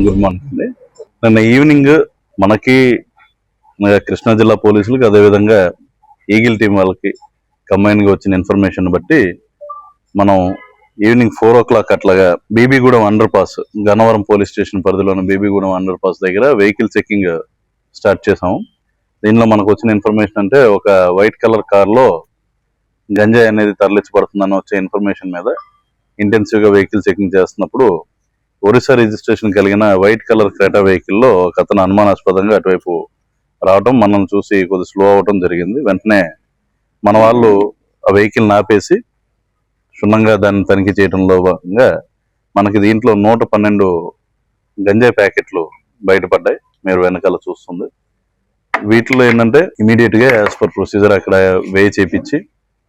Good అండి నిన్న evening మనకి కృష్ణా జిల్లా పోలీసులకు అదేవిధంగా ఈగిల్ టీం వాళ్ళకి కంబైన్గా వచ్చిన ఇన్ఫర్మేషన్ బట్టి మనం ఈవినింగ్ ఫోర్ ఓ క్లాక్ అట్లాగా Bibigudem underpass Gannavaram police station పరిధిలోని బీబీగూడెం అండర్ పాస్ దగ్గర వెహికల్ చెక్కింగ్ స్టార్ట్ చేసాము దీనిలో మనకు వచ్చిన ఇన్ఫర్మేషన్ అంటే ఒక వైట్ కలర్ కార్లో గంజాయి అనేది తరలించబడుతుందని వచ్చే ఇన్ఫర్మేషన్ మీద ఇంటెన్సివ్గా వెహికల్ చెకింగ్ చేస్తున్నప్పుడు ఒరిస్సా రిజిస్ట్రేషన్ కలిగిన వైట్ కలర్ క్రేటా వెహికల్లో ఒక అతను అనుమానాస్పదంగా అటువైపు రావడం మనం చూసి కొద్ది స్లో అవడం జరిగింది. వెంటనే మన వాళ్ళు ఆ వెహికల్ నాపేసి క్షుణ్ణంగా దాన్ని తనిఖీ చేయడంలో భాగంగా మనకి దీంట్లో నూట పన్నెండు గంజాయి ప్యాకెట్లు బయటపడ్డాయి. మీరు వెనకాల చూస్తుంది. వీటిలో ఏంటంటే ఇమీడియట్గా యాజ్ పర్ ప్రొసీజర్ అక్కడ వే చేపించి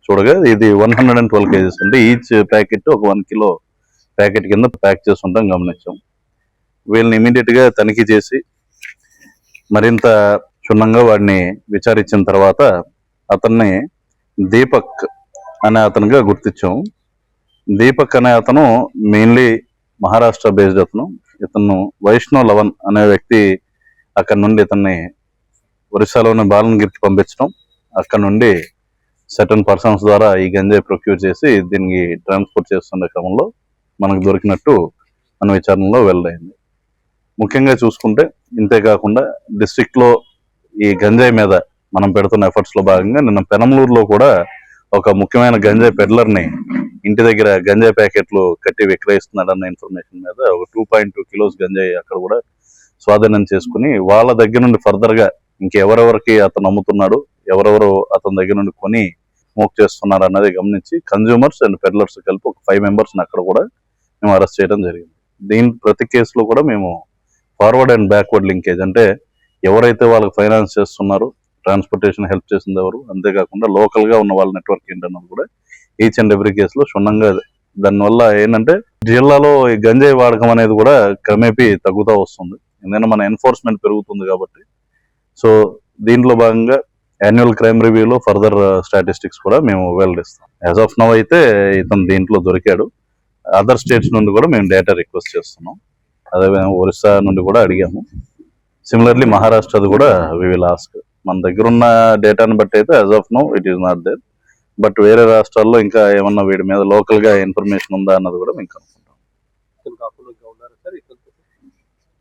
చూడగా ఇది one hundred and twelve kgs అంటే ఈచ్ ప్యాకెట్ ఒక వన్ కిలో ప్యాకెట్ కింద ప్యాక్ చేస్తుంటాం గమనించాం. వీళ్ళని ఇమీడియట్గా తనిఖీ చేసి మరింత క్షుణ్ణంగా వాడిని విచారించిన తర్వాత అతన్ని దీపక్ అనే అతనుగా గుర్తించాం. దీపక్ అనే అతను మెయిన్లీ మహారాష్ట్ర బేస్డ్ అతను. ఇతను వైష్ణవ్ లవన్ అనే వ్యక్తి అక్కడ నుండి ఇతన్ని ఒరిస్సాలోని బాలనగిరికి పంపించడం అక్కడ నుండి సర్టన్ పర్సన్స్ ద్వారా ఈ గంజాయి ప్రొక్యూర్ చేసి దీనికి ట్రాన్స్పోర్ట్ చేస్తున్న క్రమంలో మనకు దొరికినట్టు మన విచారణలో వెల్లడైంది. ముఖ్యంగా చూసుకుంటే ఇంతే కాకుండా డిస్టిక్లో ఈ గంజాయి మీద మనం పెడుతున్న ఎఫర్ట్స్లో భాగంగా నిన్న పెనమలూరులో కూడా ఒక ముఖ్యమైన గంజాయి పెడ్లర్ని ఇంటి దగ్గర గంజాయి ప్యాకెట్లు కట్టి విక్రయిస్తున్నాడన్న ఇన్ఫర్మేషన్ మీద ఒక టూ పాయింట్ టూ కిలోస్ గంజాయి అక్కడ కూడా స్వాధీనం చేసుకుని వాళ్ళ దగ్గర నుండి ఫర్దర్గా ఇంకెవరెవరికి అతను అమ్ముతున్నాడు ఎవరెవరు అతని దగ్గర నుండి కొని స్మోక్ చేస్తున్నారు అన్నది గమనించి కన్జ్యూమర్స్ అండ్ పెడ్లర్స్ కలిపి ఒక ఫైవ్ మెంబర్స్ని అక్కడ కూడా మేము అరెస్ట్ చేయడం జరిగింది. దీని ప్రతి కేసులో కూడా మేము ఫార్వర్డ్ అండ్ బ్యాక్వర్డ్ లింకేజ్. అంటే ఎవరైతే వాళ్ళకి ఫైనాన్స్ చేస్తున్నారో ట్రాన్స్పోర్టేషన్ హెల్ప్ చేసింది ఎవరు అంతేకాకుండా లోకల్గా ఉన్న వాళ్ళ నెట్వర్క్ ఏంటన్నది కూడా ఈచ్ అండ్ ఎవ్రీ కేసులో క్షుణ్ణంగా దానివల్ల ఏంటంటే జిల్లాలో ఈ గంజాయి వాడకం అనేది కూడా క్రమేపీ తగ్గుతూ వస్తుంది. ఎందుకంటే మన ఎన్ఫోర్స్మెంట్ పెరుగుతుంది కాబట్టి. సో దీంట్లో భాగంగా యాన్యువల్ క్రైమ్ రివ్యూలో ఫర్దర్ స్టాటిస్టిక్స్ కూడా మేము వెల్లడిస్తాం. యాజ్ ఆఫ్ నవ్ అయితే ఇతను దీంట్లో దొరికాడు. అదర్ స్టేట్స్ నుండి కూడా మేము డేటా రిక్వెస్ట్ చేస్తున్నాం. అదేవిధంగా ఒరిస్సా నుండి కూడా అడిగాము. సిమిలర్లీ మహారాష్ట్రది కూడా వి విల్ ఆస్క్ మన దగ్గర ఉన్న డేటాను బట్టి అయితే as of now it is not there but వేరే రాష్ట్రాల్లో ఇంకా ఏమన్నా వీడి మీద లోకల్గా ఇన్ఫర్మేషన్ ఉందా అన్నది కూడా మేము కనుక్కుంటాం.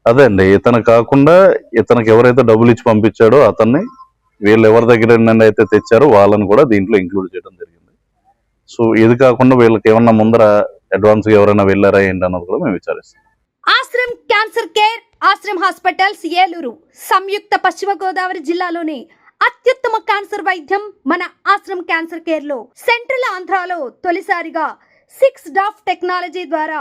అదే అండి ఇతను కాకుండా ఇతనికి ఎవరైతే డబ్బులు ఇచ్చి పంపించాడో అతన్ని వీళ్ళు ఎవరి దగ్గర నుండి అయితే తెచ్చారో వాళ్ళని కూడా దీంట్లో ఇంక్లూడ్ చేయడం జరిగింది. సో ఇది కాకుండా వీళ్ళకి ఏమన్నా ముందర అడ్వాన్స్ ఎవరైనా వెళ్ళారా ఏంటి అన్నది కూడా మేము విచారిస్తాం. Ashram cancer care Ashram hospitals Eluru. సంయుక్త పశ్చిమ గోదావరి జిల్లాలోని అత్యుత్తమ క్యాన్సర్ వైద్యం మన ఆశ్రమ్ క్యాన్సర్ కేర్లో సెంట్రల్ ఆంధ్రాలో తొలిసారిగా సిక్స్ డాఫ్ టెక్నాలజీ ద్వారా